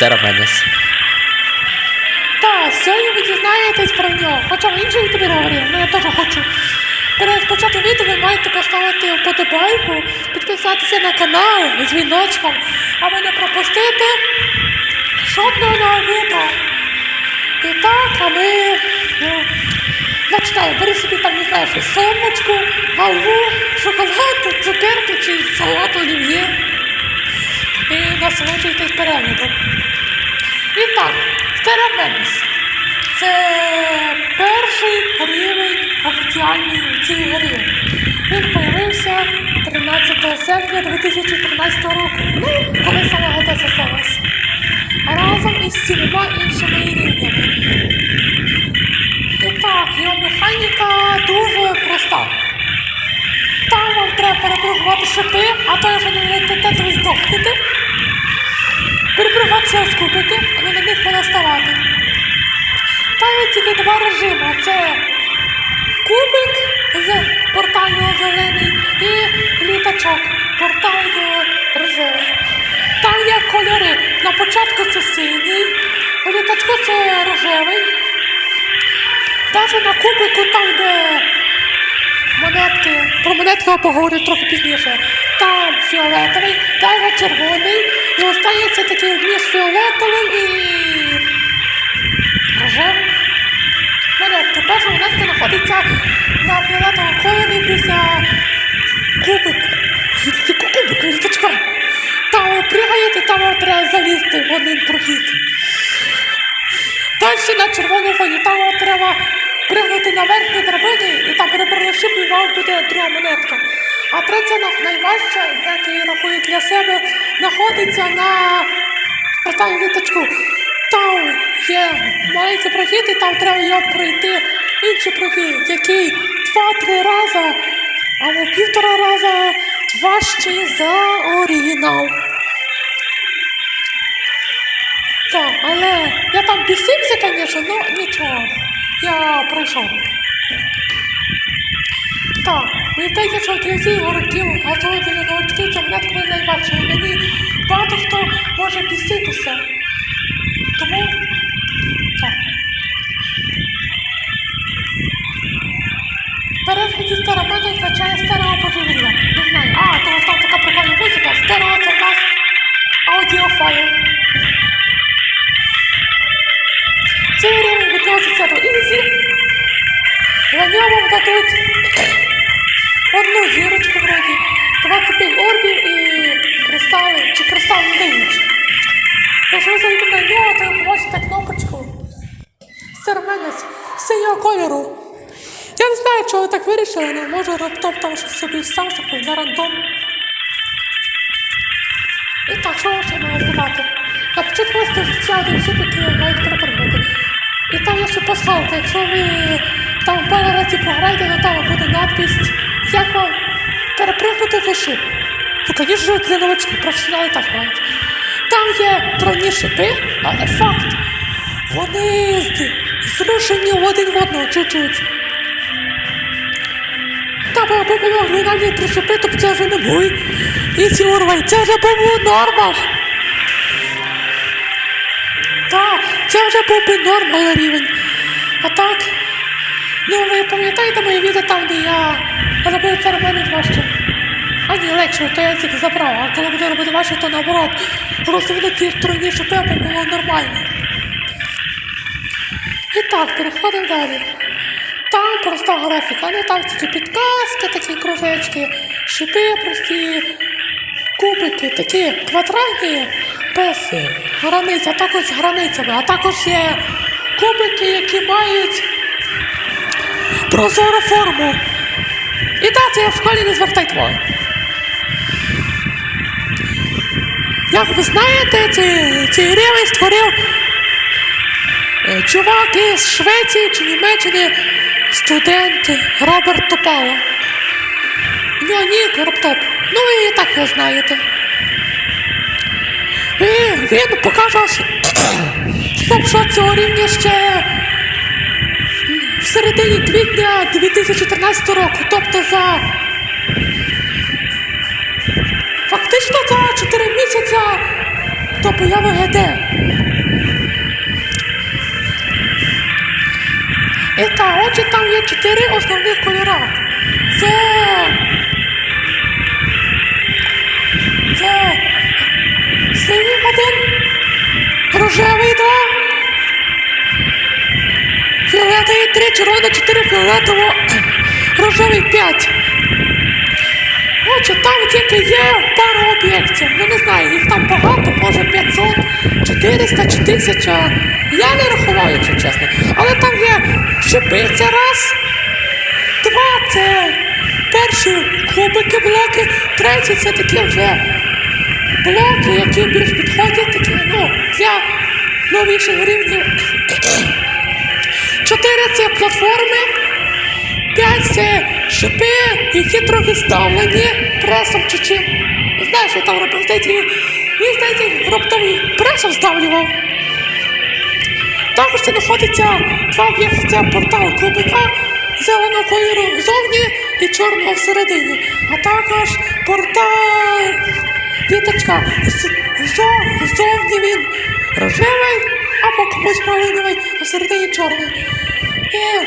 Стероменес. Так, сьогодні ви дізнаєтесь про нього. Хоча в інших тобі говорив, але я теж хочу. Перед початком відео ви маєте поставити вподобайку, підписатися на канал з дзвіночком, аби не пропустити жодного нового відео. І так, а ми ну, починаємо. Бери собі там, не знаю, сумочку, галву, шоколад, цукерки чи салат олів'є. Насолоджуйтесь переглядом. І так, Стереоменес. Це перший рівень офіціальний у цій грі. Він появився 13 серпня 2013 року. Ну, коли саме ГТ создалась. Разом із сімома іншими рівнями. І так, його механіка дуже проста. Там вам треба перепрыгувати шипи, а то якщо не летите, то здохнете. Перепрыгатися з кубики, але на них можна ставати. Там є тільки два режими. Це кубик з портал зелений і літачок. Портал рожевий. Там є кольори. На початку це синій, у літачку це рожевий. Навіть на кубику там, де монетки, про монетки я поговорю трохи пізніше. Там фіолетовий, далі червоний, і це такий між фіолетовим і рожевим. Монетки. Перша монетка знаходиться на фіолетовому кольорі після кубика. Тільки кубика, літачка. Там пригаєте, там треба залізти в один прохід. Далі на червоному фоні, там треба пригнути на верхні драбини і там перевернути шибу, вам буде друга монетка. А третя найважча, як її рахую для себе, знаходиться на останню літачку. Там є маленький прохід, і там треба його пройти інший прохід, який два-три рази або півтора рази важчий за оригінал. Так, але я там бісився, звісно, але нічого. Я пройшов. Так, мені здається, що всіх городів ця не буде найважча. І мені багато хто може біситися. Тому так. Перехід зі мене означає стерео на рандом. І так, що ще маю сказати? На початку ще один шип, який мають перепрыгнути. І там є ще пасхалка. Якщо ви там пару разів програєте, то там буде надпись, як вам перепрыгнути цей шип. Ну, звісно, для новачків, професіонали так мають. Там є тройні шипи, але факт. Вони зрушені один в одного чуть-чуть. Та бо аби було оригінальні три то це вже не були. І ці урвай, це вже був норма. Так, це вже був би нормал рівень. А так, ну ви пам'ятаєте моє відео там, де я робив це робити важче? А ні, легше, то я тільки забрав, а коли буду робити важче, то наоборот. Розвинути ті тройні шипи, аби було нормально. І так, переходимо далі. Там проста графіка, ну там тільки підказки, такі кружечки, шипи прості, кубики, такі квадратні, без границь, а також з границями, а також є кубики, які мають прозору форму. І так, це я в школі не звертайте увагу. Як ви знаєте, цей, цей рівень створив Е, Чувак із Швеції чи Німеччини, студент Роберт Топало. Леонід Роптоп. Ну і так ви знаєте. І він покаже снапшот цього рівня ще в середині квітня 2013 року, тобто за фактично за 4 місяця до появи ГД. І так, отже, там є чотири основні кольора. Це. Це. Синій один, рожевий два, фіолетовий три, червоний чотири, фіолетово, рожевий п'ять. Отже, там тільки є пару об'єктів. Ну не знаю, їх там багато, може 500, 400 чи 1000. Я не рахував, якщо чесно. Але там є шипи, це раз. Два це перші кубики блоки, третій це такі вже блоки, які більш підходять такі, ну, для новіших рівнів. Чотири це платформи. П'ять це шипи, які трохи ставлені пресом чи чим. Знаю, що там робив. Здається, він, здається, раптом пресом ставлював. Також це знаходиться два об'єкти. Портал кубика зеленого кольору ззовні і чорного всередині. А також портал зо- Ззовні він рожевий або комусь малиновий, а всередині чорний. І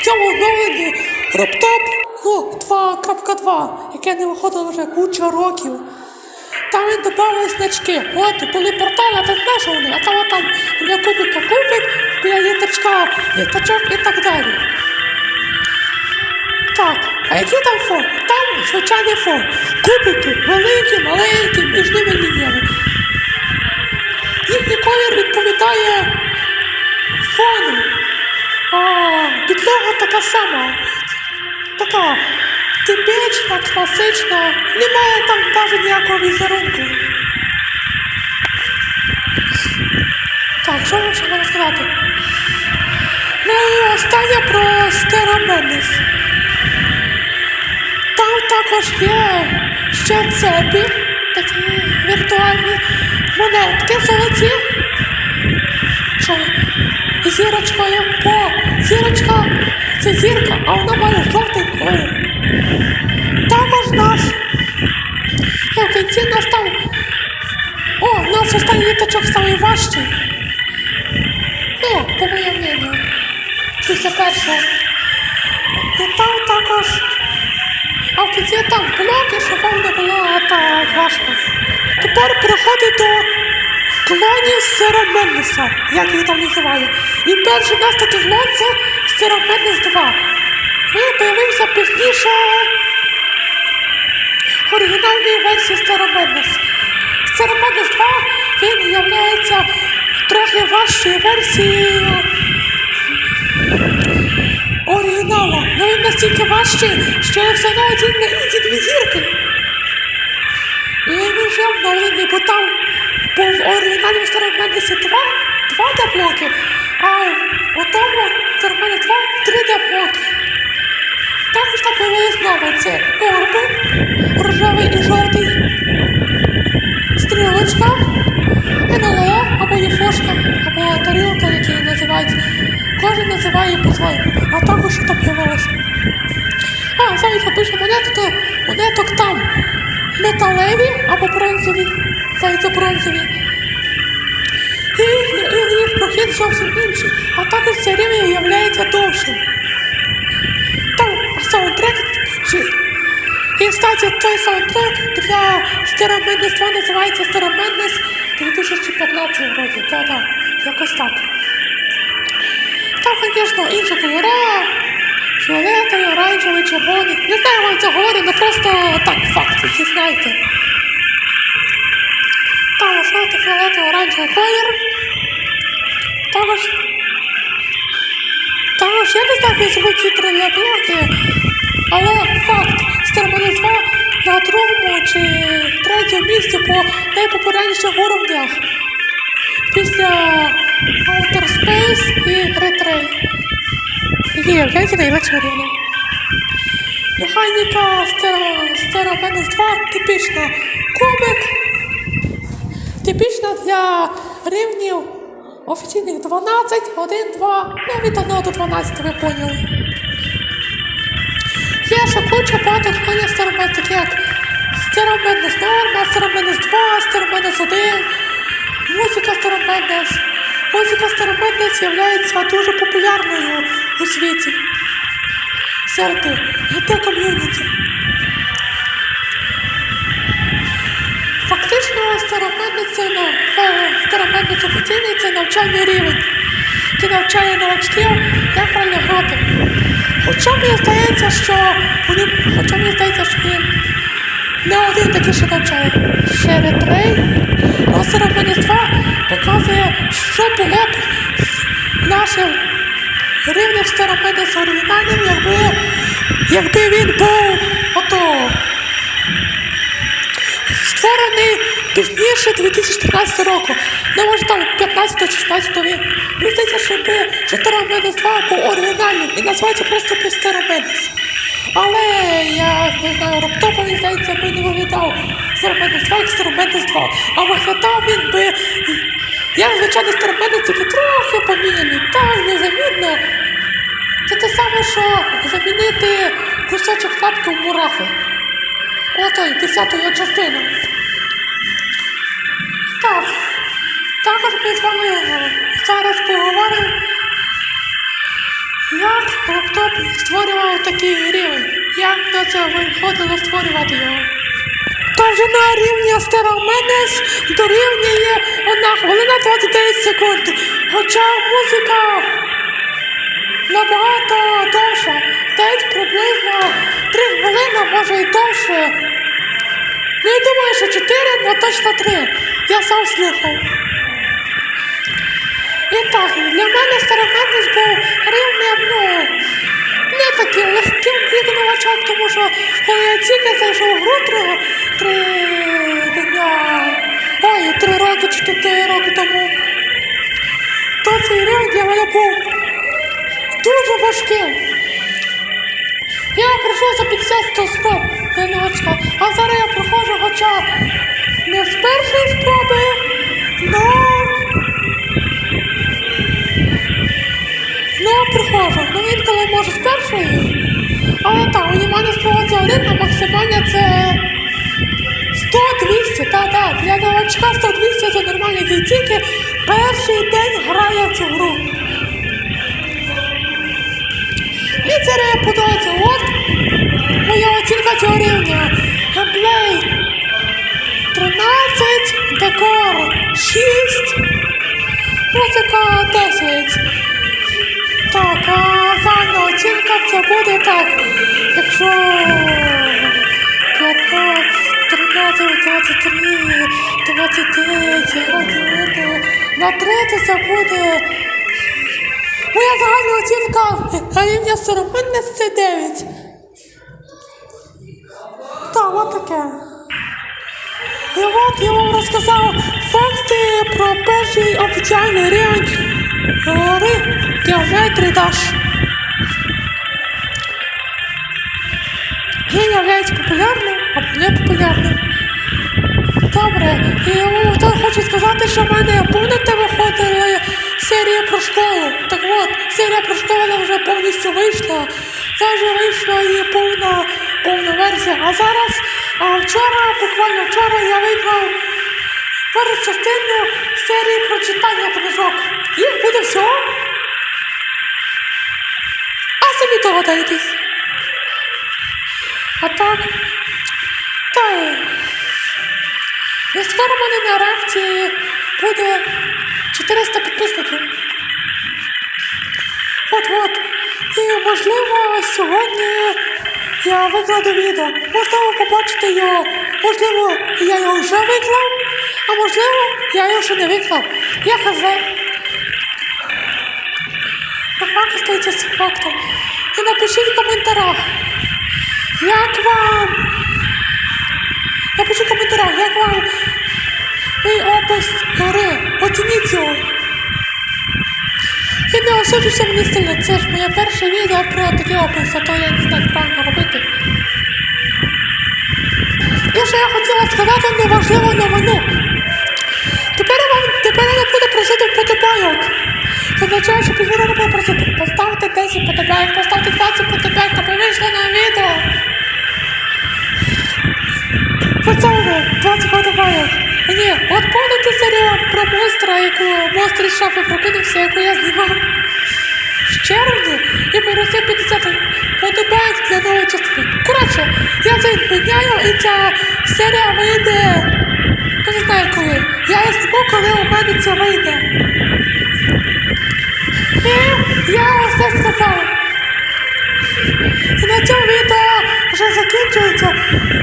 в цьому оновленні Роптоп ну, 2.2, яке не виходило вже куча років. Там він додав значки. От були портали, а знаєш що вони, а там там біля кубика кубик, біля літачка літачок і так далі. Так, а який там фон? Там звичайний фон. Кубики великі, маленькі, між ними лініями. Їхній колір відповідає фону. Підлога така сама. Така типічна, класична. Немає там навіть ніякого візерунку. Так, що вам ще можна сказати? Ну і останнє про стероменес. Там також є ще цепі, такі віртуальні монетки золоті. Що? Зірочкою по зірочка це зірка, а вона має жовтий колір. Також нас. І в кінці нас там. О, нас останній літачок самий важчий. Ну, по моєму. Після першого. І там також. А в кінці там блоки, щоб вам не було так важко. Тепер переходить до клонів Сироменеса, як їх там називаю. І перший у нас такий клон це Сироменес 2. Він появився пізніше оригінальної версії Стероменес. Стероменес 2 він є трохи важчою версією оригіналу. Ну він настільки важчий, що все одно один на ізі дві зірки. І він вже обновлений, бо там був оригінальному Стероменесі 2, 2D блоки, а у тому Стероменес 2 3D блоки. Також там появилось нове це орби, рожевий і жовтий, стрілочка, НЛО або єфошка, або тарілка, як її називають. Кожен називає по-своєму. А також що там появилось. А, зараз я пишу монету, то монеток там металеві або бронзові, здається бронзові. І, їх прохід зовсім інший. А також цей рівень виявляється довшим там саундтрек чи. І, кстати, той саундтрек для Стероменес 2 називається Стероменес 2015 вроді. Да-да, якось так. Там, звісно, інші кольора, фіолетовий, оранжевий, червоний. Не знаю, вам це говорю, але просто так, факт, всі знаєте. Жовтий, фіолетовий, оранжевий колір. Також також я не знаю, ці три блоки, але факт, Стермонес 2 на другому чи третьому місці по найпопулярніших уровнях після Outer Space і Retray. Які являються найвищим рівнем. Механіка Стероменес 2 типічна. Кубик, типічна для рівнів офіційних 12, 1, 2, ну від 1 до 12, ви поняли. Є ще куча багато таких старомен, такі як Староменес Норма, Староменес 2, Староменес 1, музика Староменес. Музика Староменес є дуже популярною у світі серед ГТ ком'юніті. Е, староменець офіційний це навчальний рівень, який навчає новачків, як правильно грати. Хоча мені здається, що хоча мені здається, що він не один такий ще навчає. Ще ретрей, а староменець 2 показує, що було б нашим рівнем староменець оригінальним, якби, якби він був ото створений пізніше 2013 року. Ну, може там 15-16 вік. Мені здається, що би Староменес 2 був оригінальним і називається просто би Староменес. Але я не знаю, раптово, мені здається, би не виглядав Староменес 2 як Староменес 2. А виглядав він би як звичайно Староменес, тільки трохи поміняний. Так, незамінно. Це те саме, що замінити кусочок лапки в мурахи. Отой, десяту його частину. Так. Також ми з вами зараз поговоримо, як лаптоп створював такий рівень. Як на це виходило створювати його. Довжина рівня Стероменес дорівнює 1 хвилина 29 секунд. Хоча музика набагато довша. Десь приблизно 3 хвилини, може і довше. Ну, я думаю, що 4, але точно 3. Я сам слухав. І так, для мене староменець був рівнем, ну, не таким легким як тому що коли я тільки зайшов в гру три, три дня, ой, три роки чи чотири роки тому, то цей рівень для мене був дуже важким. Я пройшов за 50 спроб для а зараз я проходжу хоча не з першої спроби, но... Ну, проходжу. Ну інколи можу з першої. Але так, мінімальна спроба це один, а максимальна це 100-200. Та, так, для новачка 100-200 це нормально, який тільки перший день грає цю гру. Це реально подобається. От моя оцінка цього рівня. Геймплей 13, декор 6, музика 10. Так, а загальна оцінка це буде так. Якщо 15, 13, 23, 29, градувати на 3, це буде. Моя загальна оцінка рівня 40 це 9. Таке. І от я вам розказав факти про перший офіціальний рівень гри Geometry Dash. Він являється популярним або не популярним. Добре, і вам хочу сказати, що в мене помните виходили серія про школу. Так от, серія про школу вже повністю вийшла. Це вже вийшла її повна, повна версія. А зараз, а вчора, буквально вчора я виклав першу частину серії про читання книжок. Їх буде всього. А самі догадайтесь. А так. Та й. Скоро в мене на реакції буде 400 підписників. От-от. І можливо сьогодні я викладу відео. Можливо, побачите його. Можливо, я його вже виклав, а можливо, я його ще не виклав. Я хз. Факт остається з фактом. І напишіть в коментарях, як вам. Напишіть в коментарях, як вам мій опис гри. Оцініть його засуджуйся мені сильно, це ж моє перше відео про такі описи, то я не знаю, правильно робити. І ще я хотіла сказати неважливу новину. Тепер я вам тепер я не буду просити подобайок. Це означає, що пізніше не буду просити. Поставте 10 подобайок, поставте 20 подобайок, аби вийшло на відео. Поставте 20 подобайок. Ні, от повнити серію монстра, яку монстр із шафи прокинувся, яку я знімав в червні і попросив 50 подобайок для нової частини. Коротше, я це відміняю і ця серія вийде. Я не знаю коли. Я її зніму, коли у мене це вийде. І я все сказав. І на цьому відео вже закінчується.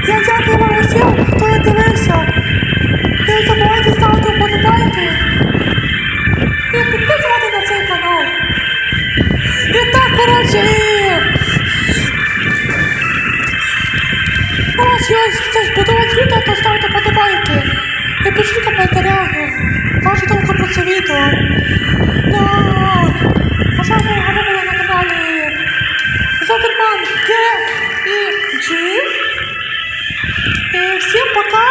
Я дякую вам усім, хто дивився. Ось я це сподобалось відео, то ставте подобайки. І пишіть в коментарях вашу про це відео. Ну, а з вами на каналі Зокерман Г і G. І всім пока!